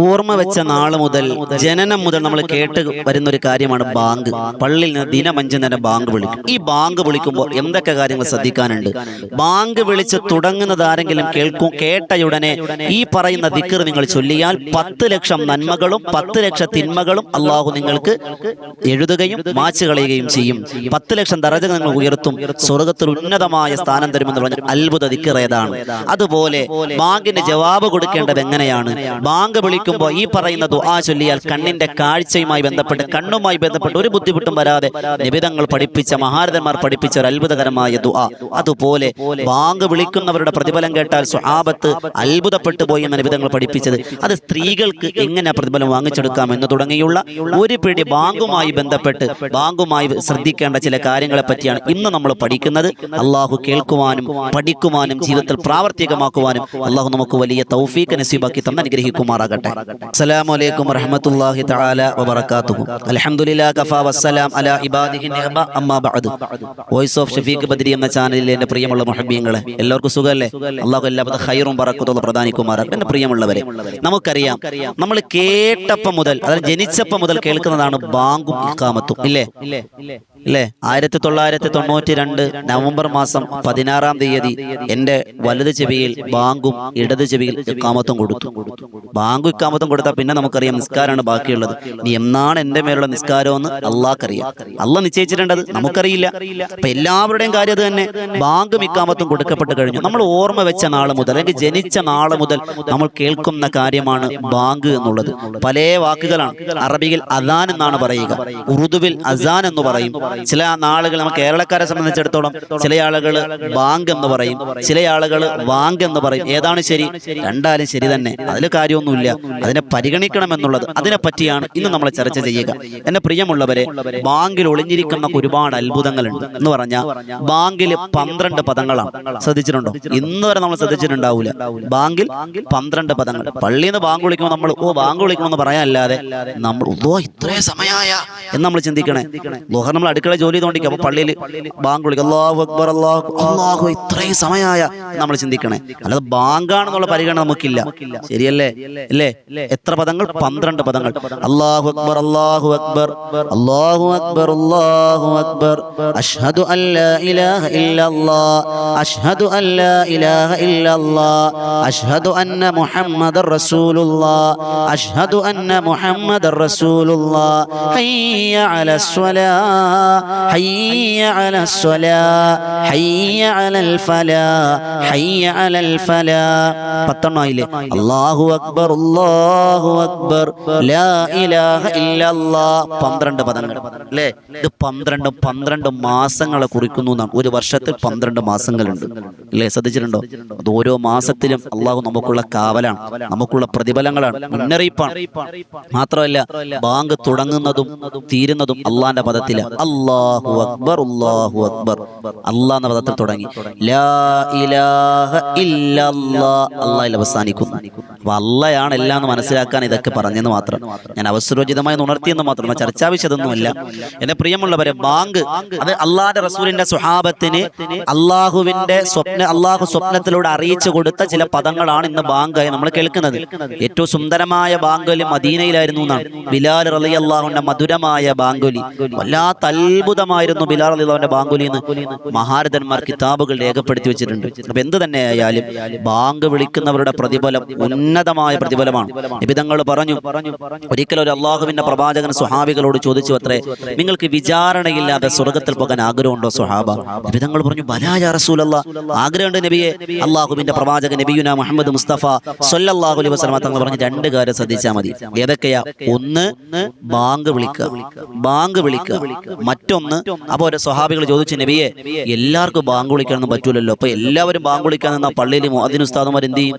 ഓർമ്മ വെച്ച നാൾ മുതൽ ജനനം മുതൽ നമ്മൾ കേട്ട് വരുന്ന ഒരു കാര്യമാണ് ബാങ്ക്. പള്ളിയിൽ നിന്ന് ദിനമഞ്ച് നേരം ബാങ്ക് വിളിക്കും. ഈ ബാങ്ക് വിളിക്കുമ്പോൾ എന്തൊക്കെ കാര്യങ്ങൾ ശ്രദ്ധിക്കാനുണ്ട്? ബാങ്ക് വിളിച്ച് തുടങ്ങുന്നത് ആരെങ്കിലും കേൾക്കും? കേട്ടയുടനെ ഈ പറയുന്ന ദിക്കർ നിങ്ങൾ ചൊല്ലിയാൽ പത്ത് ലക്ഷം നന്മകളും പത്ത് ലക്ഷം തിന്മകളും അള്ളാഹു നിങ്ങൾക്ക് എഴുതുകയും മാച്ച് കളയുകയും ചെയ്യും. പത്ത് ലക്ഷം ദറജകൾ നിങ്ങൾ ഉയർത്തും. സ്വർഗത്തിൽ ഉന്നതമായ സ്ഥാനം തരുമെന്ന് പറഞ്ഞ അത്ഭുത ദിക്കർ ഏതാണ്? അതുപോലെ ബാങ്കിന്റെ ജവാബ് കൊടുക്കേണ്ടത് എങ്ങനെയാണ്? ബാങ്ക് വിളിക്കുമ്പോൾ ഈ പറയുന്ന ദുആ ചൊല്ലിയാൽ കണ്ണിന്റെ കാഴ്ചയുമായി ബന്ധപ്പെട്ട് കണ്ണുമായി ബന്ധപ്പെട്ട് ഒരു ബുദ്ധിമുട്ടും വരാതെ നിബിതങ്ങൾ പഠിപ്പിച്ച മഹാരഥന്മാർ പഠിപ്പിച്ച ഒരു അത്ഭുതകരമായ ദുആ. അതുപോലെ ബാങ്ക് വിളിക്കുന്നവരുടെ പ്രതിഫലം കേട്ടാൽ സ്വഹാബത്ത് അത്ഭുതപ്പെട്ടു പോയി എന്ന നിബിതങ്ങൾ പഠിപ്പിച്ചത്. അത് സ്ത്രീകൾക്ക് എങ്ങനെ പ്രതിഫലം വാങ്ങിച്ചെടുക്കാം എന്ന് തുടങ്ങിയുള്ള ഒരു പിടി ബാങ്കുമായി ബന്ധപ്പെട്ട് ബാങ്കുമായി ശ്രദ്ധിക്കേണ്ട ചില കാര്യങ്ങളെ പറ്റിയാണ് ഇന്ന് നമ്മൾ പഠിക്കുന്നത്. അള്ളാഹു കേൾക്കുവാനും പഠിക്കുവാനും ജീവിതത്തിൽ പ്രാവർത്തികമാക്കുവാനും അള്ളാഹു നമുക്ക് വലിയ തൗഫീഖ് നസീബാക്കി തന്ന് അനുഗ്രഹിക്കുമാറാകട്ടെ. അസ്സലാമു അലൈക്കും വറഹ്മത്തുള്ളാഹി തആല വബറകാതുഹു അൽഹംദുലില്ലാഹി കഫാ വസ്സലാം അലാ ഇബാദിഹി നിഅമ അമ്മാ ബഅദ്. വോയിസ് ഓഫ് ഷഫീഖ് ബദ്രി എന്ന ചാനലിലെ എന്റെ പ്രിയമുള്ള മുഹബ്ബീങ്ങളെ എല്ലാവർക്കും സുഖമല്ലേ? അള്ളാഹു എല്ലാവിധ ഹൈറും പറക്കത്തുള്ള പ്രധാനിക്കുമാറാകട്ടെ എന്റെ പ്രിയമുള്ളവരെ നമുക്കറിയാം നമ്മൾ കേട്ടപ്പം മുതൽ അതായത് ജനിച്ചപ്പം മുതൽ കേൾക്കുന്നതാണ് ബാങ്കും ഇഖാമത്തും. ഇല്ലേ? ഇല്ലേ ആയിരത്തി തൊള്ളായിരത്തി തൊണ്ണൂറ്റി രണ്ട് നവംബർ മാസം പതിനാറാം തീയതി എന്റെ വലത് ചെവിയിൽ ബാങ്കും ഇടത് ചെവിയിൽ ഇക്കാമത്തും കൊടുത്തു. ബാങ്കും ഇക്കാമത്തും കൊടുത്താൽ പിന്നെ നമുക്കറിയാം നിസ്കാരമാണ് ബാക്കിയുള്ളത്. ഇനി എന്നാണ് എന്റെ മേലുള്ള നിസ്കാരമെന്ന് അള്ളാഹ്ക്കറിയാം. അള്ള നിശ്ചയിച്ചിട്ടുണ്ടത് നമുക്കറിയില്ല. അപ്പൊ എല്ലാവരുടെയും കാര്യം തന്നെ. ബാങ്കും ഇക്കാമത്തും കൊടുക്കപ്പെട്ട് കഴിഞ്ഞു. നമ്മൾ ഓർമ്മ വെച്ച നാൾ മുതൽ അല്ലെങ്കിൽ ജനിച്ച നാൾ മുതൽ നമ്മൾ കേൾക്കുന്ന കാര്യമാണ് ബാങ്ക് എന്നുള്ളത്. പല വാക്കുകളാണ്. അറബിയിൽ അദാൻ എന്നാണ് പറയുക. ഉറുദുവിൽ അസാൻ എന്ന് പറയും. ചില നാളുകൾ നമ്മൾ കേരളക്കാരെ സംബന്ധിച്ചിടത്തോളം ചില ആളുകൾ ബാങ്ക് എന്ന് പറയും ചില ആളുകൾ വാങ്ക് എന്ന് പറയും. ഏതാണ് ശരി? രണ്ടാലും ശരി തന്നെ. അതിൽ കാര്യമൊന്നുമില്ല. അതിനെ പരിഗണിക്കണം എന്നുള്ളത് അതിനെ പറ്റിയാണ് ഇന്ന് നമ്മൾ ചർച്ച ചെയ്യുക. എന്നെ പ്രിയമുള്ളവരെ ബാങ്കിൽ ഒളിഞ്ഞിരിക്കുന്ന ഒരുപാട് അത്ഭുതങ്ങളുണ്ട്. എന്ന് പറഞ്ഞാൽ ബാങ്കിൽ പന്ത്രണ്ട് പദങ്ങളാണ്. ശ്രദ്ധിച്ചിട്ടുണ്ടോ? ഇന്ന് വരെ നമ്മൾ ശ്രദ്ധിച്ചിട്ടുണ്ടാവില്ല ബാങ്കിൽ പന്ത്രണ്ട് പദങ്ങൾ. പള്ളിയിൽ നിന്ന് ബാങ്ക് വിളിക്കുമ്പോൾ നമ്മൾ ഓ ബാങ്ക് വിളിക്കണമെന്ന് പറയാനല്ലാതെ നമ്മൾ ഓ ഇത്രേ സമയമായ എന്ന് നമ്മൾ ചിന്തിക്കണേ. ലോഹർ നമ്മൾ അടുക്കള ജോലി തോണ്ടിക്കും അപ്പൊ പള്ളിയിൽ ബാങ്ക് വിളിക്കും. അള്ളാഹു അക്ബർ അള്ളാഹു അള്ളാഹു ഇത്രയും സമയമായ നമ്മൾ ചിന്തിക്കണേ. അല്ലാതെ ബാങ്കാണെന്നുള്ള പരിഗണന നമുക്കില്ല. ശരിയല്ലേ? അല്ലേ? എത്ര പദങ്ങൾ? പന്ത്രണ്ട് പദങ്ങൾ. അള്ളാഹു അക്ബർ അള്ളാഹു അക്ബർ. അള്ളാഹു അക്ബർ അള്ളാഹു അക്ബർ. അഷ്ഹദു അല്ലാ ഇലാഹ ഇല്ലല്ലാഹ് അഷ്ഹദു അല്ലാ ഇലാഹ ഇല്ലല്ലാഹ് അഷ്ഹദു അന്ന മുഹമ്മദ റസൂലുള്ളാഹ് അഷ്ഹദു അന്ന മുഹമ്മദ റസൂലുള്ളാഹ് ഹയ്യ അലൽ സ്വലാഹ് ഹയ്യ الصلاة حي ഹയ്യ അലൽ حي അലൽ ഫലാഹ് പത്തെണ്ണമായില്ലേ അല്ലാഹു അക്ബർ അല്ലാഹു അക്ബർ. ലാ ഇലാഹ ഇല്ലല്ലാ. പന്ത്രണ്ട് പദങ്ങൾ. അല്ലേ ഇത് പന്ത്രണ്ട് പന്ത്രണ്ട് മാസങ്ങളെ കുറിക്കുന്നു എന്നാണ് ഒരു വർഷത്തിൽ പന്ത്രണ്ട് മാസങ്ങളുണ്ട്. അല്ലേ ശ്രദ്ധിച്ചിട്ടുണ്ടോ? അത് ഓരോ മാസത്തിലും അള്ളാഹു നമുക്കുള്ള കാവലാണ്. നമുക്കുള്ള പ്രതിഫലങ്ങളാണ്. മുന്നറിയിപ്പാണ്. മാത്രമല്ല ബാങ്ക് തുടങ്ങുന്നതും തീരുന്നതും അള്ളാന്റെ പദത്തില. അള്ളാഹു അക്ബർ അള്ളാഹു അക്ബർ. അള്ളാഹ് എന്ന പദത്തിൽ തുടങ്ങി. ലാ ഇലാഹ ഇല്ലല്ലാ. അള്ളാഹിൽ അവസാനിക്കുന്നു അപ്പൊ അള്ളയാണ് എല്ലാം എന്ന് മനസ്സിലാക്കാൻ ഇതൊക്കെ പറഞ്ഞെന്ന് മാത്രം. ഞാൻ അവസരോചിതമായി ഉണർത്തിയെന്ന് മാത്രം. നമ്മൾ ചർച്ചാ വിഷയതൊന്നുമല്ല എന്റെ പ്രിയമുള്ളവരെ ബാങ്ക്. അത് അള്ളാഹുടെ റസൂലിന്റെ സുഹാബത്തിന് അള്ളാഹുവിന്റെ സ്വപ്ന അള്ളാഹു സ്വപ്നത്തിലൂടെ അറിയിച്ചു കൊടുത്ത ചില പദങ്ങളാണ് ഇന്ന് ബാങ്കായി നമ്മൾ കേൾക്കുന്നത്. ഏറ്റവും സുന്ദരമായ ബാങ്കുലി മദീനയിലായിരുന്നു എന്നാണ്. ബിലാൽ റലി അള്ളാഹുന്റെ മധുരമായ ബാങ്കുലി. വല്ലാത്ത അത്ഭുതമായിരുന്നു ബിലാൽ അലി അള്ളാഹുന്റെ ബാങ്കുലി എന്ന് മഹാരഥന്മാർ കിതാബുകൾ രേഖപ്പെടുത്തി വെച്ചിട്ടുണ്ട്. അപ്പൊ എന്ത് തന്നെ ആയാലും ബാങ്ക് വിളിക്കുന്നവരുടെ പ്രതിഫലം ഉന്നതമായ പ്രതിഫലമാണ്. നിബിതങ്ങൾ പറഞ്ഞു ഒരിക്കലും ഒരു അള്ളാഹുവിന്റെ പ്രവാചകൻ സുഹാബികളോട് ചോദിച്ചു അത്രേ നിങ്ങൾക്ക് വിചാരണയില്ലാതെ സ്വർഗത്തിൽ പോകാൻ ആഗ്രഹമുണ്ടോ സുഹാബ നിബിതങ്ങൾ പറഞ്ഞു ബലായ റസൂലല്ല. ആഗ്രഹമുണ്ട് നബിയെ അള്ളാഹുവിന്റെ പ്രവാചകൻ നബിയുന മുഹമ്മദ് മുസ്തഫ സൊല്ലാഹു അലൈഹി വസ്ലമ തങ്ങൾ പറഞ്ഞു രണ്ട് കാര്യം ശ്രദ്ധിച്ചാൽ മതി. ഏതൊക്കെയാ? ഒന്ന് ബാങ്ക് വിളിക്കുക. ബാങ്ക് വിളിക്കുക. മറ്റൊന്ന് അപ്പൊ ഒരു സ്വഹാബികൾ ചോദിച്ചു നബിയെ എല്ലാവർക്കും ബാങ്ക് വിളിക്കാനൊന്നും പറ്റൂലല്ലോ. അപ്പൊ എല്ലാവരും ബാങ്ക് വിളിക്കാൻ നിന്ന പള്ളിയിൽ അതിന് ഉസ്താദുമാർ എന്ത് ചെയ്യും?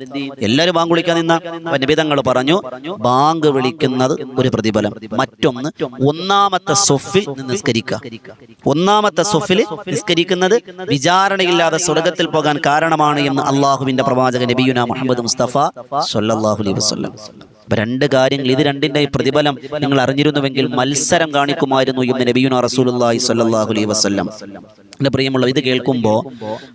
എല്ലാവരും ബാങ്ക് വിളിക്കാൻ നിന്ന? നിബിതങ്ങൾ നബി തങ്ങൾ പറഞ്ഞു ബാങ്ക് വിളിക്കുന്നത് ഒരു പ്രതിഫലം. മറ്റൊന്ന് ഒന്നാമത്തെ സൊഫിൽ നിസ്കരിക്കുക ഒന്നാമത്തെ സൊഫിൽ നിസ്കരിക്കുന്നത് വിചാരണയില്ലാതെ സ്വർഗത്തിൽ പോകാൻ കാരണമാണ് എന്ന് അള്ളാഹുവിന്റെ പ്രവാചകൻ നബിയുന മുഹമ്മദ് മുസ്തഫ സല്ലാഹു അലൈഹി അപ്പൊ രണ്ട് കാര്യങ്ങൾ ഇത് രണ്ടിന്റെ പ്രതിഫലം നിങ്ങൾ അറിഞ്ഞിരുന്നുവെങ്കിൽ മത്സരം കാണിക്കുമായിരുന്നു എന്ന് നബിയുന റസൂലുള്ളാഹി സ്വല്ലല്ലാഹു അലൈഹി വസല്ലം. എന്റെ പ്രിയമുള്ള ഇത് കേൾക്കുമ്പോൾ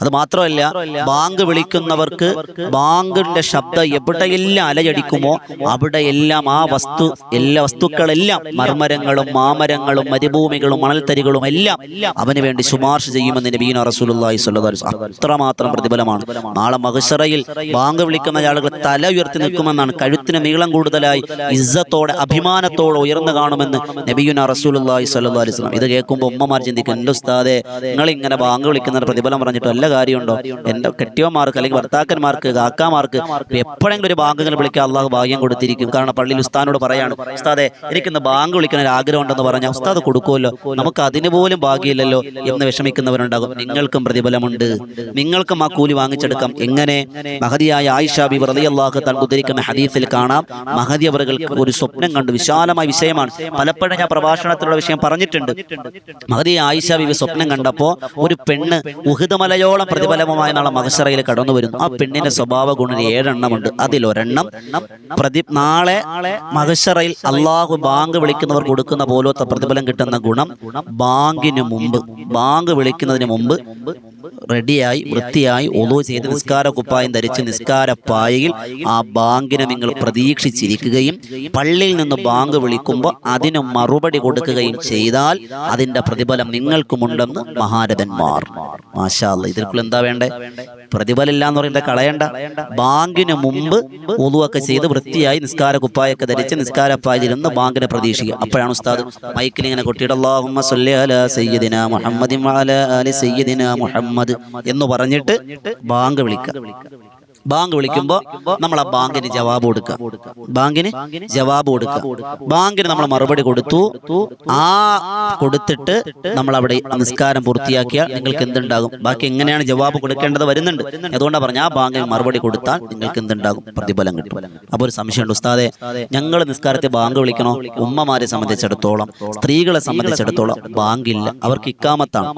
അത് മാത്രമല്ല ബാങ്ക് വിളിക്കുന്നവർക്ക് ബാങ്കിന്റെ ശബ്ദം എവിടെയെല്ലാം അലയടിക്കുമോ അവിടെയെല്ലാം ആ വസ്തു എല്ലാ വസ്തുക്കളെല്ലാം മർമരങ്ങളും മാമരങ്ങളും മരുഭൂമികളും മണൽത്തരികളും എല്ലാം അവന് വേണ്ടി ശുപാർശ ചെയ്യുമെന്ന് നബീന വസല്ലം അത്രമാത്രം പ്രതിഫലമാണ്. നാളെ മഹസറയിൽ ബാങ്ക് വിളിക്കുന്ന ആളുകൾ തല ഉയർത്തി നിൽക്കുമെന്നാണ് കഴുത്തിന് നീളം കൂടുതലായി ഇസ്സത്തോടെ അഭിമാനത്തോടെ ഉയർന്നു കാണുമെന്ന് നബീന റസൂലി സ്വല്ലല്ലാഹു അലൈഹി ഇത് കേൾക്കുമ്പോൾ ഉമ്മമാർ ചിന്തിക്കും എന്റെ ഉസ്താദെ നിങ്ങൾ ഇങ്ങനെ ബാങ്ക് വിളിക്കുന്ന പ്രതിഫലം പറഞ്ഞിട്ട് വല്ല കാര്യമുണ്ടോ? എന്റെ കെട്ടിയന്മാർക്ക് അല്ലെങ്കിൽ ഭർത്താക്കന്മാർക്ക് കാക്കാമാർക്ക് എപ്പോഴെങ്കിലും ഒരു ബാങ്ക് ഇങ്ങനെ വിളിക്കാൻ അള്ളാഹു ഭാഗ്യം കൊടുത്തിരിക്കും. കാരണം പള്ളിയിൽ ഉസ്താദിനോട് പറയാണ് ഉസ്താദെ എനിക്കിന്ന് ബാങ്ക് വിളിക്കാൻ ഒരു ആഗ്രഹം ഉണ്ടെന്ന് പറഞ്ഞാൽ ഉസ്താദ് കൊടുക്കുമല്ലോ. നമുക്ക് അതിന് പോലും ഭാഗ്യമില്ലല്ലോ എന്ന് വിഷമിക്കുന്നവരുണ്ടാകും. നിങ്ങൾക്കും പ്രതിഫലമുണ്ട്. നിങ്ങൾക്കും ആ കൂലി വാങ്ങിച്ചെടുക്കാം. എങ്ങനെ? മഹതിയായ ആയിഷ ബി റളിയല്ലാഹു താൻ ഉദ്ധരിക്കുന്ന ഹദീസിൽ കാണാം. മഹതി അവർക്ക് ഒരു സ്വപ്നം കണ്ടു വിശാലമായ വിഷയമാണ്. പലപ്പോഴും ഞാൻ പ്രഭാഷണത്തിലുള്ള വിഷയം പറഞ്ഞിട്ടുണ്ട്. മഹതി ആയിഷ ബിബി സ്വപ്നം കണ്ടപ്പോ ഒരു പെണ്ണ് ഉഹിതമലയോളം പ്രതിഫലമായ നാളെ മഹസറയിൽ കടന്നു വരുന്നു. ആ പെണ്ണിന്റെ സ്വഭാവ ഗുണം ഏഴെണ്ണമുണ്ട് അതിലൊരെണ്ണം പ്രതി നാളെ മഹസറയിൽ അള്ളാഹു ബാങ്ക് വിളിക്കുന്നവർ കൊടുക്കുന്ന പോലത്തെ പ്രതിഫലം കിട്ടുന്ന ഗുണം ബാങ്കിന് മുമ്പ്. ബാങ്ക് വിളിക്കുന്നതിന് മുമ്പ് റെഡിയായി വൃത്തിയായി ഒലു ചെയ്ത് നിസ്കാര കുപ്പായം ധരിച്ച് നിസ്കാര പായയിൽ ആ ബാങ്കിനെ നിങ്ങൾ പ്രതീക്ഷിച്ചിരിക്കുകയും പള്ളിയിൽ നിന്ന് ബാങ്ക് വിളിക്കുമ്പോൾ അതിന് മറുപടി കൊടുക്കുകയും ചെയ്താൽ അതിന്റെ പ്രതിഫലം നിങ്ങൾക്കുമുണ്ടെന്ന് മഹാരഥന്മാർ മാഷാല്ല ഇതിൽക്കുള്ള എന്താ വേണ്ടേ? പ്രതിഫല ഇല്ല എന്ന് പറയുന്നത് കളയണ്ട? ബാങ്കിന് മുമ്പ് ഒതുവൊക്കെ ചെയ്ത് വൃത്തിയായി നിസ്കാര കുപ്പായൊക്കെ ധരിച്ച് നിസ്കാര ബാങ്കിനെ പ്രതീക്ഷിക്കുക. അപ്പോഴാണ് ഉസ്താദ് മൈക്കിൽ ഇങ്ങനെ കൊട്ടിയിട്ട് അല്ലാഹുമ്മ സ്വല്ലി അലാ സയ്യിദിന മുഹമ്മദിൻ വഅലാ ആലി സയ്യിദിന മുഹമ്മദ് എന്ന് പറഞ്ഞിട്ട് ബാങ്ക് വിളിക്കുക. ബാങ്ക് വിളിക്കുമ്പോൾ നമ്മൾ ആ ബാങ്കിന് ജവാബ് കൊടുക്കുക ബാങ്കിന് ജവാബ് കൊടുക്കുക ബാങ്കിന് നമ്മൾ മറുപടി കൊടുത്തു. ആ കൊടുത്തിട്ട് നമ്മൾ അവിടെ നിസ്കാരം പൂർത്തിയാക്കിയാൽ നിങ്ങൾക്ക് എന്തുണ്ടാകും? ബാക്കി എങ്ങനെയാണ് ജവാബ് കൊടുക്കേണ്ടത് വരുന്നുണ്ട്. അതുകൊണ്ടാണ് പറഞ്ഞ ആ ബാങ്കിന് മറുപടി കൊടുത്താൽ നിങ്ങൾക്ക് എന്തുണ്ടാകും? പ്രതിഫലം കിട്ടും. അപ്പോൾ ഒരു സംശയമുണ്ട്. ഉസ്താദെ ഞങ്ങൾ നിസ്കാരത്തെ ബാങ്ക് വിളിക്കണോ? ഉമ്മമാരെ സംബന്ധിച്ചിടത്തോളം സ്ത്രീകളെ സംബന്ധിച്ചിടത്തോളം ബാങ്കില്ല. അവർക്ക് ഇക്കാമത്താണ്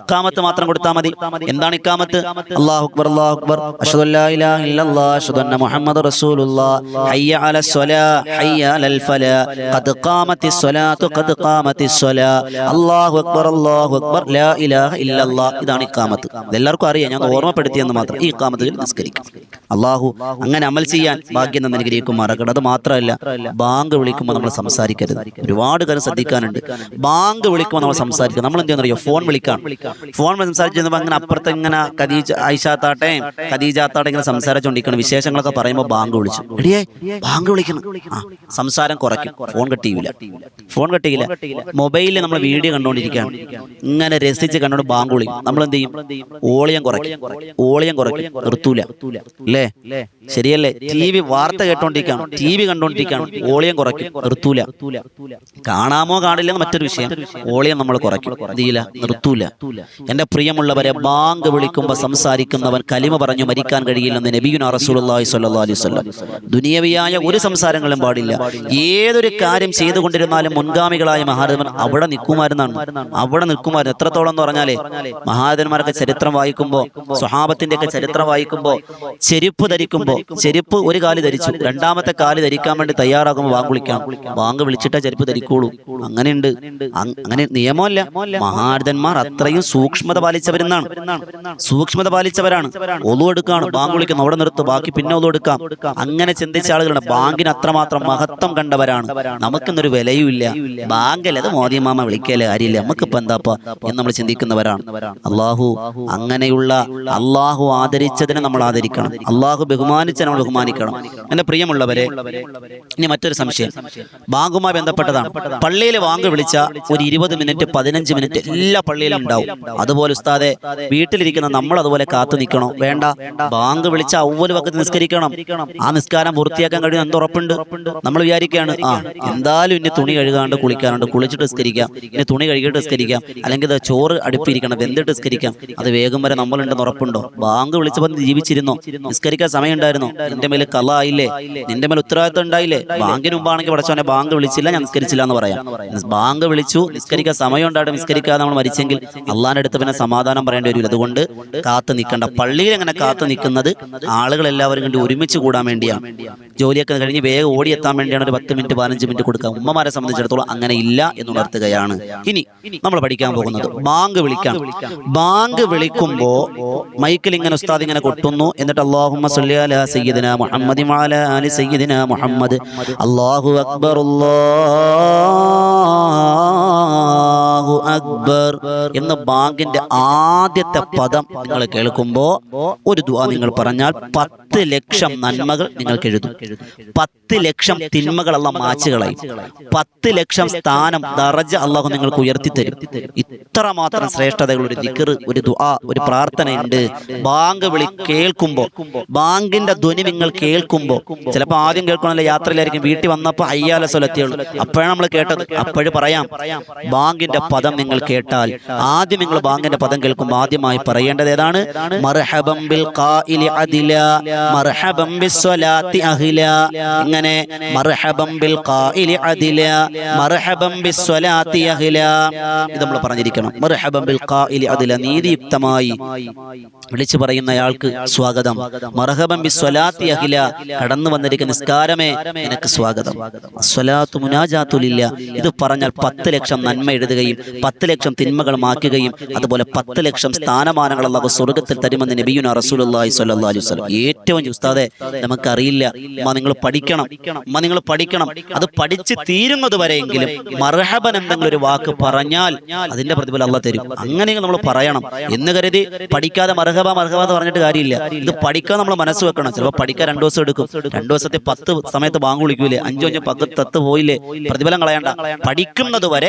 ഇക്കാമത്ത് മാത്രം കൊടുത്താൽ മതി. എന്താണ് ഇക്കാമത്ത് അല്ലാഹു അക്ബർ അല്ലാഹു അക്ബർ. ഇലാഹ ഇല്ലല്ലാഹ് അഷ്ഹദു മുഹമ്മദ് ഹയ്യ അലൽ സ്വലാ ഹയ്യ അലൽ ഫലാ ഖദ് ഖാമത്തിസ് സ്വലാത്തു ഖദ് ഖാമത്തിസ് സ്വലാ അല്ലാഹു അക്ബർ അല്ലാഹു അക്ബർ ലാ ഇലാഹ ഇല്ലല്ലാ ഇതാണ് ഇക്കാമത്ത് ഇതെല്ലാവർക്കും അറിയാം ഞാൻ ഓർമ്മപ്പെടുത്തിയെന്ന് മാത്രം ഈ ഇക്കാമത്തിൽ നിസ്കരിക്കും. അള്ളാഹു അങ്ങനെ അമൽ ചെയ്യാൻ ഭാഗ്യം തന്നെ അനുഗ്രഹിക്കുമാറാക്കട്ടെ അത് മാത്രമല്ല ബാങ്ക് വിളിക്കുമ്പോൾ നമ്മൾ സംസാരിക്കരുത്. ഒരുപാട് കാര്യം ശ്രദ്ധിക്കാനുണ്ട്. ബാങ്ക് വിളിക്കുമ്പോൾ നമ്മൾ സംസാരിക്കുക നമ്മൾ എന്ത് ചെയ്യുന്നറിയോ? ഫോൺ വിളിക്കാം. ഫോൺ സംസാരിച്ചപ്പോൾ അങ്ങനെ അപ്പുറത്ത് ഇങ്ങനെ ഖദീജ ഐഷാത്താട്ടെ ഖദീജാത്താട്ടെ ഇങ്ങനെ സംസാരിച്ചുകൊണ്ടിരിക്കണം വിശേഷങ്ങളൊക്കെ പറയുമ്പോൾ ബാങ്ക് വിളിച്ചു. എടിയേ ബാങ്ക് വിളിക്കണം. ആ സംസാരം കുറയ്ക്കും. ഫോൺ കട്ടിയില്ല. ഫോൺ കട്ടിയില്ല. മൊബൈലിൽ നമ്മൾ വീഡിയോ കണ്ടുകൊണ്ടിരിക്കുകയാണ് ഇങ്ങനെ രസിച്ച് കണ്ടുകൊണ്ട് ബാങ്ക് വിളിക്കും. നമ്മൾ എന്ത് ചെയ്യും? ഓളിയം കുറയ്ക്കും. ഓളിയം കുറയ്ക്കും. നിർത്തൂല. അല്ലേ? 嘞。ശരിയല്ലേ? ടി വി വാർത്ത കേട്ടോണ്ടിരിക്കുകയാണ് ടി വി കണ്ടോണ്ടിരിക്കുകയാണ് ഓളിയം കുറയ്ക്കും. നിർത്തൂല. കാണാമോ കാണില്ല മറ്റൊരു വിഷയം. ഓളിയം നമ്മൾ കുറയ്ക്കും. എന്തിയില്ല നിർത്തൂല. എന്റെ പ്രിയമുള്ളവരെ ബാങ്ക് വിളിക്കുമ്പോൾ സംസാരിക്കുന്നവൻ കലിമ പറഞ്ഞു മരിക്കാൻ കഴിയില്ലെന്ന് നബിയുന അലൈഹി വസല്ലം. ദുനിയവിയായ ഒരു സംസാരങ്ങളും പാടില്ല. ഏതൊരു കാര്യം ചെയ്തുകൊണ്ടിരുന്നാലും മുൻഗാമികളായ മഹാരഥന്മാർ അവിടെ നിൽക്കുമായിരുന്നാണ്. അവിടെ നിൽക്കുമായിരുന്നു. എത്രത്തോളം എന്ന് പറഞ്ഞാലേ മഹാരഥന്മാരൊക്കെ ചരിത്രം വായിക്കുമ്പോൾ സ്വഹാബത്തിന്റെ ഒക്കെ ചരിത്രം വായിക്കുമ്പോൾ ചെരുപ്പ് ധരിക്കുമ്പോൾ ചെരുപ്പ് ഒരു കാൽ ധരിച്ചു. രണ്ടാമത്തെ കാൽ ധരിക്കാൻ വേണ്ടി തയ്യാറാകുമ്പോൾ വാങ്ങ് വിളിക്കാം. വാങ്ങ് വിളിച്ചിട്ടേ ചെരുപ്പ് ധരിക്കുള്ളൂ. അങ്ങനെയുണ്ട്. അങ്ങനെ നിയമമല്ല. മഹാരഥന്മാർ അത്രയും സൂക്ഷ്മത പാലിച്ചവരെന്നാണ്. സൂക്ഷ്മത പാലിച്ചവരാണ്. ഒതു എടുക്കാണ്. ബാങ്ക് വിളിക്കുന്നു അവിടെ നിർത്തും. ബാക്കി പിന്നെ ഒതു എടുക്കാം. അങ്ങനെ ചിന്തിച്ച ആളുകളാണ് ബാങ്കിന് അത്രമാത്രം മഹത്വം കണ്ടവരാണ്. നമുക്കിന്നൊരു വിലയും ഇല്ല. ബാങ്കല്ല? അത് മോദിയമാമ വിളിക്കല്ലേ? കാര്യമില്ല. നമുക്കിപ്പോ എന്താപ്പാ എന്ന് നമ്മൾ ചിന്തിക്കുന്നവരാണ്. അള്ളാഹു അങ്ങനെയുള്ള അള്ളാഹു ആദരിച്ചതിനെ നമ്മൾ ആദരിക്കണം. അള്ളാഹു ബഹുമാനിച്ച നമ്മൾ ബഹുമാനിക്കണം. എന്റെ പ്രിയമുള്ളവരെ ഇനി മറ്റൊരു സംശയം. ബാങ്കുമായി ബന്ധപ്പെട്ടതാണ്. പള്ളിയിൽ ബാങ്ക് വിളിച്ച ഒരു ഇരുപത് മിനിറ്റ് പതിനഞ്ച് മിനിറ്റ് എല്ലാ പള്ളിയിലും ഉണ്ടാവും. അതുപോലെ ഉസ്താദെ വീട്ടിലിരിക്കുന്ന നമ്മൾ അതുപോലെ കാത്തു നിൽക്കണോ? വേണ്ട. ബാങ്ക് വിളിച്ച അവൽ വക്കത്ത് നിസ്കരിക്കണം. ആ നിസ്കാരം പൂർത്തിയാക്കാൻ കഴിയുന്ന എന്ത് ഉറപ്പുണ്ട്? നമ്മൾ വിചാരിക്കുകയാണ് ആ എന്തായാലും ഇനി തുണി കഴുകാണ്ട് കുളിക്കാനുണ്ട്. കുളിച്ചിട്ട് നിസ്കരിക്കാം. ഇനി തുണി കഴുകിയിട്ട് നിസ്കരിക്കാം. അല്ലെങ്കിൽ ചോറ് അടുപ്പിരിക്കണം. വെന്തിട്ട് നിസ്കരിക്കാം. അത് വേഗം വരെ നമ്മളുണ്ടെന്ന് ഉറപ്പുണ്ടോ? ബാങ്ക് വിളിച്ചപ്പോൾ ജീവിച്ചിരുന്നോ? നിസ്കരിക്കാൻ സമയം നിന്റെ മേൽ കലായില്ലേ നിന്റെ മേൽ ഉത്തരവാദിത്വം ഉണ്ടായില്ലേ? ബാങ്കിന് മുമ്പാണെങ്കിൽ പഠിച്ചവനെ ബാങ്ക് വിളിച്ചില്ല ഞാൻ നിസ്കരിച്ചില്ല എന്ന് പറയാം. ബാങ്ക് വിളിച്ചു നിസ്കരിക്കാൻ സമയം ഉണ്ടായിട്ട് നിസ്കരിക്കാതെ നമ്മൾ മരിച്ചെങ്കിൽ അള്ളാന്റെ അടുത്ത് പിന്നെ സമാധാനം പറയേണ്ടി വരും അതുകൊണ്ട് കാത്തു നിൽക്കേണ്ട. പള്ളിയിൽ അങ്ങനെ കാത്തു നിൽക്കുന്നത്? ആളുകൾ എല്ലാവരും കണ്ട് ഒരുമിച്ച് കൂടാൻ വേണ്ടിയാണ് ജോലിയൊക്കെ കഴിഞ്ഞ് വേഗം ഓടിയെത്താൻ വേണ്ടിയാണ് ഒരു പത്ത് മിനിറ്റ് പതിനഞ്ച് മിനിറ്റ് കൊടുക്കുക. ഉമ്മമാരെ സംബന്ധിച്ചിടത്തോളം അങ്ങനെ ഇല്ല എന്ന് ഉണർത്തുകയാണ്. ഇനി നമ്മൾ പഠിക്കാൻ പോകുന്നത് ബാങ്ക് വിളിക്കാം. ബാങ്ക് വിളിക്കുമ്പോൾ മൈക്കിൽ ഇങ്ങനെ ഉസ്താദ് ഇങ്ങനെ കൊട്ടുന്നു. എന്നിട്ട് അള്ളാഹുമ്മ സല്ലി അലാ സയ്യിദിന മുഹമ്മദി വഅലാ ആലി സയ്യിദിന മുഹമ്മദ്. അല്ലാഹു അക്ബർ എന്ന ബാങ്കിന്റെ ആദ്യത്തെ പദം നിങ്ങൾ കേൾക്കുമ്പോ ഒരു ദുആ നിങ്ങൾ പറഞ്ഞാൽ പത്ത് ലക്ഷം നന്മകൾ നിങ്ങൾക്ക് എഴുതും. പത്ത് ലക്ഷം തിന്മകൾ അല്ല മാച്ചുകളായി. പത്ത് ലക്ഷം സ്ഥാനം ദറജ അള്ളാഹു നിങ്ങൾക്ക് ഉയർത്തി തരും ഇത്ര മാത്രം ശ്രേഷ്ഠതകൾ ഒരു ദിക്കർ ഒരു ദുആ ഒരു പ്രാർത്ഥനയുണ്ട്. ബാങ്ക് വിളി കേൾക്കുമ്പോ ബാങ്കിന്റെ ധ്വനി നിങ്ങൾ കേൾക്കുമ്പോ ചിലപ്പോൾ ആദ്യം കേൾക്കണമല്ലോ യാത്രയിലായിരിക്കും വീട്ടിൽ വന്നപ്പോൾ അയ്യാല സ്വലത്തിയുള്ളൂ. അപ്പോഴാണ് നമ്മൾ കേട്ടത്. അപ്പോഴും പറയാം ബാങ്കിന്റെ പദം നിങ്ങൾ കേട്ടാൽ ആദ്യം നിങ്ങൾ ബാങ്കിന്റെ പദം കേൾക്കുമ്പോൾ ആദ്യമായി പറയേണ്ടത് ഏതാണ്? മർഹബം ബിൽ അദില മർഹബം അഹ്ല. ഇങ്ങനെ മർഹബം ബിൽ അദില മർഹബം അഹ്ല. ഇത് നമ്മൾ പറഞ്ഞിരിക്കണം. മർഹബം ബിൽ അദില നീതിയുക്തമായി വിളിച്ചു പറയുന്നയാൾക്ക് സ്വാഗതം. മർഹബം ബിസ്വലാത്തി അഖില കടന്നു വന്നിരിക്കുന്ന നിസ്കാരമേ നിനക്ക് സ്വാഗതം. സ്വലാത്തു മുനാജാത്തുലില്ല. ഇത് പറഞ്ഞാൽ പത്ത് ലക്ഷം നന്മ എഴുതുകയും പത്ത് ലക്ഷം തിന്മകൾ മാക്കുകയും അതുപോലെ പത്ത് ലക്ഷം സ്ഥാനമാനങ്ങൾ അള്ളാഹു സ്വർഗത്തിൽ തരുമെന്ന് നബിയുന റസൂലുള്ളാഹി സ്വല്ലല്ലാഹു അലൈഹി വസല്ലം. ഏറ്റവും ഉസ്താദെ നമുക്കറിയില്ല. നിങ്ങൾ പഠിക്കണം. അമ്മ നിങ്ങൾ പഠിക്കണം. അത് പഠിച്ച് തീരുന്നത് വരെയെങ്കിലും മർഹബൻ എന്തെങ്കിലും ഒരു വാക്ക് പറഞ്ഞാൽ അതിന്റെ പ്രതിഫലം അല്ല തരും. അങ്ങനെ നമ്മൾ പറയണം. എന്ന് കരുതി പഠിക്കാതെ മർഹബ മർഹബ എന്ന് പറഞ്ഞിട്ട് കാര്യമില്ല. ഇത് പഠിക്കാൻ നമ്മൾ മനസ്സ് വെക്കണം. ചിലപ്പോൾ പഠിക്കാൻ രണ്ടു ദിവസം എടുക്കും. രണ്ടു ദിവസത്തെ പത്ത് സമയത്ത് ബാങ്ക് വിളിക്കൂലേ. അഞ്ചു അഞ്ചു പത്ത് തത്ത് പോയില്ലേ. പ്രതിഫലം കളയണ്ട. പഠിക്കുന്നത് വരെ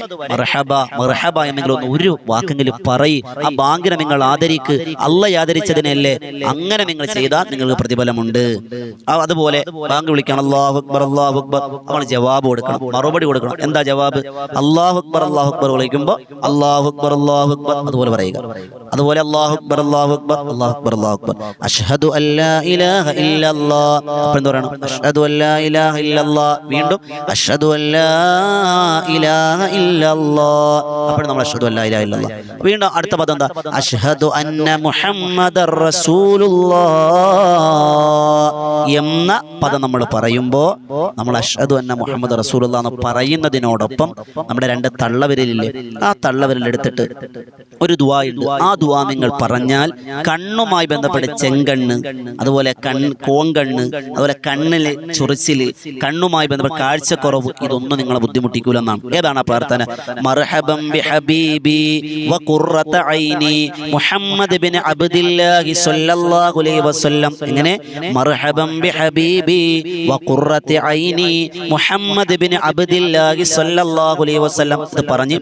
എന്നെങ്കിലും ഒന്ന് ഒരു വാക്കെങ്കിലും പറയി. ആ ബാങ്കിനെ നിങ്ങൾ ആദരിക്ക്. അല്ല ആദരിച്ചതിനല്ലേ അങ്ങനെ നിങ്ങൾ ചെയ്താൽ നിങ്ങൾക്ക് പ്രതിഫലമുണ്ട്. അതുപോലെ ബാങ്ക് വിളിക്കണം. അള്ളാഹു അക്ബർ അള്ളാഹു അക്ബർ. നമ്മൾ ജവാബ് കൊടുക്കണം. മറുപടി കൊടുക്കണം. എന്താ ജവാബ്? അള്ളാഹു അക്ബർ അള്ളാഹു അക്ബർ വിളിക്കുമ്പോൾ അള്ളാഹു അക്ബർ അള്ളാഹു അക്ബർ അതുപോലെ പറയുക. അതുപോലെ അള്ളാഹു അക്ബർ അള്ളാഹു അക്ബർ അള്ളാഹു അക്ബർ അള്ളാഹു അക്ബർ. അഷ്ഹദു അല്ലാ ഇലാഹ അപ്പോൾ പറയണം? ഇലാഹ വീണ്ടും അഷ്ഹദു ഇലാഹ അപ്പോൾ നമ്മൾ അഷ്ഹദു ഇലാഹ വീണ്ടും അടുത്ത പദം എന്താ? അഷ്ഹദു അന്ന മുഹമ്മദർ എന്ന പദം നമ്മൾ പറയുമ്പോൾ നമ്മൾ അഷ്ഹദു അന്ന മുഹമ്മദ് റസൂലുള്ള എന്ന് പറയുന്നതിനോടൊപ്പം നമ്മുടെ രണ്ട് തള്ളവിരലില്ലേ ആ തള്ളവിരൽ എടുത്തിട്ട് ഒരു ദുവാ ഉണ്ട്. ആ ദുവാ നിങ്ങൾ പറഞ്ഞാൽ കണ്ണുമായി ബന്ധപ്പെട്ട് ചെങ്കണ്ണ് അതുപോലെ കൺ കോങ്കണ്ണ് അതുപോലെ കണ്ണിൽ ചൊറിച്ചിൽ കണ്ണുമായി ബന്ധപ്പെട്ട കാഴ്ചക്കുറവ് ഇതൊന്നും നിങ്ങളെ ബുദ്ധിമുട്ടിക്കൂലെന്നാണ്. ഏതാണ് ആ പ്രാർത്ഥന? മർഹബം ബി ഹബീബി വ ഖുർറത ഐനി മുഹമ്മദ് ബിൻ അബ്ദില്ലാഹി സ്വല്ലല്ലാഹു അലൈഹി വസല്ലം. ഇങ്ങനെ മർഹബം ബി ഹബീബി വ ഖുർറത ഐനി മുഹമ്മദ് ബിൻ അബ്ദില്ലാഹി സ്വല്ലല്ലാഹു അലൈഹി വസല്ലം. ഇത് പറഞ്ഞ്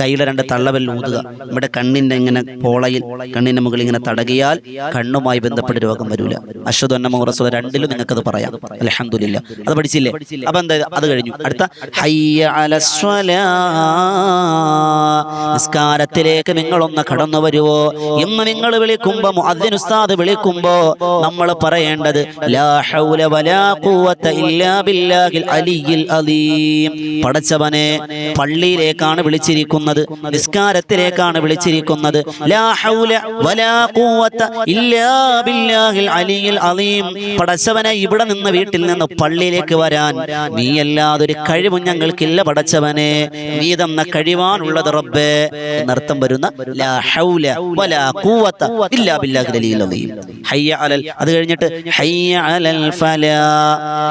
കയ്യിലെ രണ്ട് തള്ളവൽ ഊതുക. നമ്മുടെ കണ്ണിന്റെ ഇങ്ങനെ പോളയിൽ കണ്ണിന്റെ മുകളിൽ ഇങ്ങനെ തടകിയാൽ കണ്ണുമായി ബന്ധപ്പെട്ട രോഗം വരൂല. അശ്വത് അന്നമുറസുല രണ്ടിലും നിങ്ങൾക്കത് അത് പറയാം. അലഹമില്ല അത് പഠിച്ചില്ലേ? അപ്പൊ എന്താ അത് കഴിഞ്ഞു. അടുത്ത. നിസ്കാരത്തിലേക്ക് നിങ്ങളൊന്ന് കടന്നു വരുവോ? ഇന്ന് നിങ്ങൾ വിളിക്കുമ്പോ മുഅദ്ദിൻ ഉസ്താദ് വിളിക്കുമ്പോ നമ്മൾ പറയേണ്ടത് പടച്ചവനെ പള്ളിയിലേക്കാണ് വിളിച്ചിരിക്കുന്നത്. നിസ്കാരത്തിലേക്കാണ് വിളിച്ചിരിക്കുന്നത്. അലിയിൽ അലീം. പടച്ചവനെ ഇവിടെ നിന്ന് വീട്ടിൽ നിന്ന് പള്ളിയിലേക്ക് വരാൻ നീ അല്ലാതൊരു കഴിവും ഞങ്ങൾക്കില്ല പടച്ചവനെ. നീ തന്ന കഴിവാനുള്ളത് റബ്ബേ. എന്നർത്ഥം വരുന്ന ലാ ഹൗല വലാ ഇല്ലാ അലീം. ഹയ്യ അലൽ. അത് കഴിഞ്ഞിട്ട് ഹയ്യ അലൽ ഫല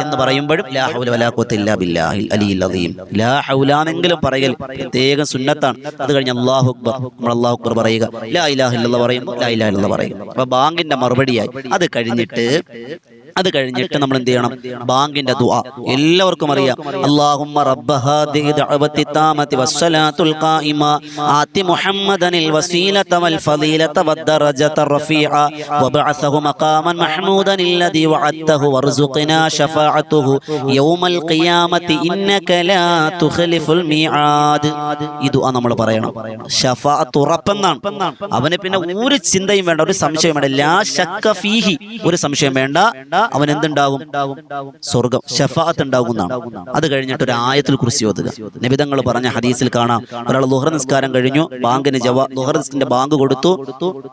എന്ന് പറയുമ്പോഴും ലാ ഹൗല വലാ ഖുവത ഇല്ലാ ബില്ലാഹിൽ അലിയിൽ അദീം. ലാ ഹൗല എന്നെങ്കിലും പറയൽ പ്രത്യേക സുന്നത്താണ്. അത് കഴിഞ്ഞ് അല്ലാഹു അക്ബർ നമ്മൾ അല്ലാഹു അക്ബർ പറയുക. ലാ ഇലാഹ ഇല്ലല്ലാഹ് പറയുമ്പോൾ ലാ ഇലാഹ ഇല്ലല്ലാഹ് പറയുക അപ്പോൾ ബാങ്കിന്റെ മറുപടിയായി അത് കഴിഞ്ഞിട്ട് അത് കഴിഞ്ഞിട്ട് നമ്മൾ എന്ത് ചെയ്യണം ബാങ്കിന്റെ ദുആ എല്ലാവർക്കും അറിയാം അല്ലാഹുമ്മ റബ്ബ ഹാദിഹി ദഅവത്തി താമത്തി വസ്സലാത്തുൽ ഖായിമ ആതി മുഹമ്മദനിൽ വസീലത വൽ ഫളീലത വദ്ദറജത റഫീഅ വബഅസഹു മഖാമൻ മഹ്മൂദൻ الذي وعدته وارزقنا شفاعته يوم القيامة إنك لا تخلف الميعاد ഇത് നമ്മൾ പറയണം ഷഫാഅത്ത് ഉറപ്പെന്നാണ് അവന് പിന്നെ ഒരു ചിന്തയും വേണ്ട ഒരു സംശയം വേണ്ട ലാ ശക്ക ഫീഹി ഒരു സംശയം വേണ്ട അവൻ എന്തുണ്ടാകും സ്വർഗം. ഷഫാഅത്ത് ഉണ്ടാകുന്നതാണ് അത് കഴിഞ്ഞിട്ട് ഒരു ആയത്തിൽ കുറിച്ച് ഓതുക. നിബിതങ്ങൾ പറഞ്ഞ ഹദീസിൽ കാണാം. ഒരാൾ ലുഹർ നിസ്കാരം കഴിഞ്ഞു ബാങ്കിന് ജവാ ലുഹർ നിസ്കിന്റെ ബാങ്ക് കൊടുത്തു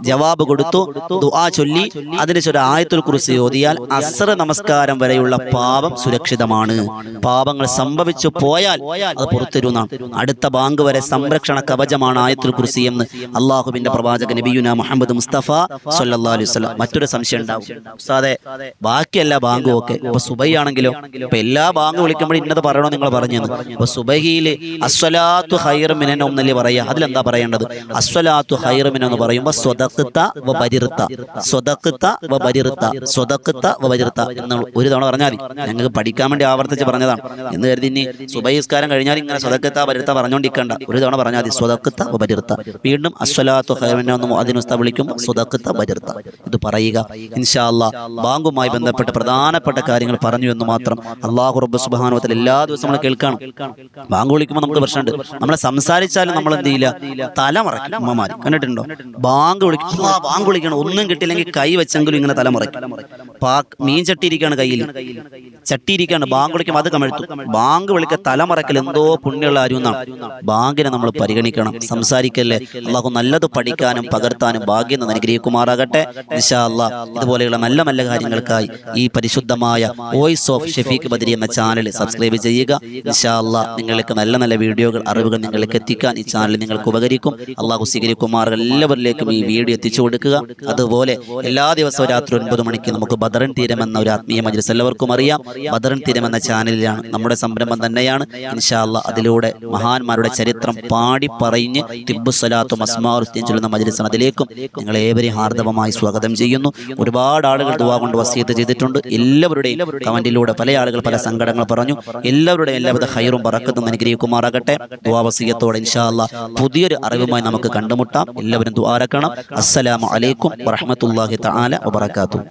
ജവാബ് കൊടുത്തു ദുആ ചൊല്ലി അതിനുശേഷം ഒരു ആയത്തിൽ കുറിച്ച് ഓതിയാൽ അസ്ര നമസ്കാരം വരെയുള്ള പാപം സുരക്ഷിതമാണ്. പാപങ്ങൾ സംഭവിച്ചു പോയാൽ അത് പുറത്തിരുന്നാണ് അടുത്ത ബാങ്ക് വരെ സംരക്ഷണ കവചമാണ് ആയത്തിൽ കുറിച്ച് എന്ന് അള്ളാഹുബിന്റെ പ്രവാചക നബിയുന മുഹമ്മദ് മുസ്തഫ സല്ലാ അലൈഹി വസല്ലം. മറ്റൊരു സംശയം ഉണ്ടാവും. ഉസ്താദെ ബാക്കിയെല്ലാ ബാങ്കും ഒക്കെ. ഇപ്പൊ സുബൈ ആണെങ്കിലോ ഇപ്പൊ എല്ലാ ബാങ്ക് വിളിക്കുമ്പോഴും ഇന്നത് പറയണോ നിങ്ങൾ പറഞ്ഞു അപ്പൊ സുബഹിയിൽ അസ്വലാത്തു ഹൈറമിനോ എന്നല്ലേ പറയാ. അതിലെന്താ പറയേണ്ടത്? അസ്വലാത്തു ഹൈറമിനോ എന്ന് പറയുമ്പോ സ്വതക്ത വ ബരിർത്ത. സ്വതക്ത വ ബരിർത്ത. എന്ന് ഒരു തവണ പറഞ്ഞാൽ ഞങ്ങൾക്ക് പഠിക്കാൻ വേണ്ടി ആവർത്തിച്ച് പറഞ്ഞതാണ്. എന്ന് കരുതി ഇനി സുബഹിസ്കാരം കഴിഞ്ഞാൽ ഇങ്ങനെ സ്വതക്കത്ത ബരിർത്ത പറഞ്ഞുകൊണ്ടിരിക്കണ്ട. ഒരു തവണ പറഞ്ഞാൽ മതി. സ്വതക്കത്ത വ വീണ്ടും അസ്വലാത്തു ഹൈറമിനോ എന്ന് അതിനുസ്ത വിളിക്കുമ്പോൾ സ്വതക്കത്ത ബരിർത്ത. ഇത് പറയുക. ഇൻഷാല്ല ബാങ്കുമായി ബാങ്കുമായി ബന്ധപ്പെട്ട പ്രധാനപ്പെട്ട കാര്യങ്ങൾ പറഞ്ഞു എന്ന് മാത്രം അള്ളാഹു റബ്ബ് സുബാനുവത്തിൽ എല്ലാ ദിവസവും നമ്മൾ കേൾക്കണം. ബാങ്ക് വിളിക്കുമ്പോൾ നമുക്ക് പ്രശ്നമുണ്ട്. നമ്മളെ സംസാരിച്ചാലും നമ്മൾ എന്ത് ചെയ്യില്ല? തലമറയ്ക്കും അമ്മമാര് കണ്ടിട്ടുണ്ടോ? ബാങ്ക് വിളിക്കും. ബാങ്ക് വിളിക്കണം. ഒന്നും കിട്ടില്ലെങ്കിൽ കൈ വെച്ചെങ്കിലും ഇങ്ങനെ തലമറയ്ക്കും പാ മീൻ ചട്ടിയിരിക്കാണ് കയ്യിൽ. ചട്ടിയിരിക്കാണ് ബാങ്ക് വിളിക്കുമ്പോൾ അത് കമഴ്ത്തും. ബാങ്ക് വിളിക്ക തലമറക്കൽ എന്തോ പുണ്യമുള്ള ആരും എന്നാണ്. ബാങ്കിനെ നമ്മൾ പരിഗണിക്കണം. സംസാരിക്കല്ലേ? അള്ളാഹു നല്ലത് പഠിക്കാനും പകർത്താനും ഭാഗ്യം നിന്ന് അനുഗ്രഹിക്കുമാറാകട്ടെ. അല്ലാ. ഇതുപോലെയുള്ള നല്ല നല്ല കാര്യങ്ങൾക്കായി ഈ പരിശുദ്ധമായ വോയിസ് ഓഫ് ഷെഫീഖ് ബദരി എന്ന ചാനൽ സബ്സ്ക്രൈബ് ചെയ്യുക. അല്ലാ. നിങ്ങൾക്ക് നല്ല നല്ല വീഡിയോകൾ അറിവുകൾ നിങ്ങൾക്ക് എത്തിക്കാൻ ഈ ചാനൽ നിങ്ങൾക്ക് ഉപകരിക്കും. അള്ളാഹു സ്വീകരിക്കുമാർ എല്ലാവരിലേക്കും ഈ വീഡിയോ എത്തിച്ചു കൊടുക്കുക. അതുപോലെ എല്ലാ ദിവസവും രാത്രി ഒൻപത് മണിക്ക് നമുക്ക് ബദറൻ തീരം എന്ന ഒരു ആത്മീയ മജ്ലിസ് എല്ലാവർക്കും അറിയാം. ബദറൻ തീരം എന്ന ചാനലിലാണ് നമ്മുടെ സംരംഭം തന്നെയാണ്. ഇൻഷാല്ല അതിലൂടെ മഹാന്മാരുടെ ചരിത്രം പാടി പറഞ്ഞ് തിബുസലാത്തും അസ്മാറുദ്ദീൻ ചൊല്ലുന്ന മജ്ലിസാണ് അതിലേക്കും നിങ്ങൾ ഏവരെയും ഹാർദവമായി സ്വാഗതം ചെയ്യുന്നു. ഒരുപാട് ആളുകൾ ദുവാ കൊണ്ട് വസീത്ത് ചെയ്തിട്ടുണ്ട്. എല്ലാവരുടെയും കമന്റിലൂടെ പല ആളുകൾ പല സങ്കടങ്ങൾ പറഞ്ഞു. എല്ലാവരുടെയും എല്ലാവിധ ഹൈറും പറക്കത്തും അനുഗ്രഹിക്കുമാറാകട്ടെ. ദുവാ വസീയത്തോടെ ഇൻഷാ അല്ലാ പുതിയൊരു അറിവുമായി നമുക്ക് കണ്ടുമുട്ടാം. എല്ലാവരും ദുആരക്കണം അസ്സലാമു അലൈക്കും വറഹ്മത്തുള്ളാഹി തആല വബറകാതുഹു.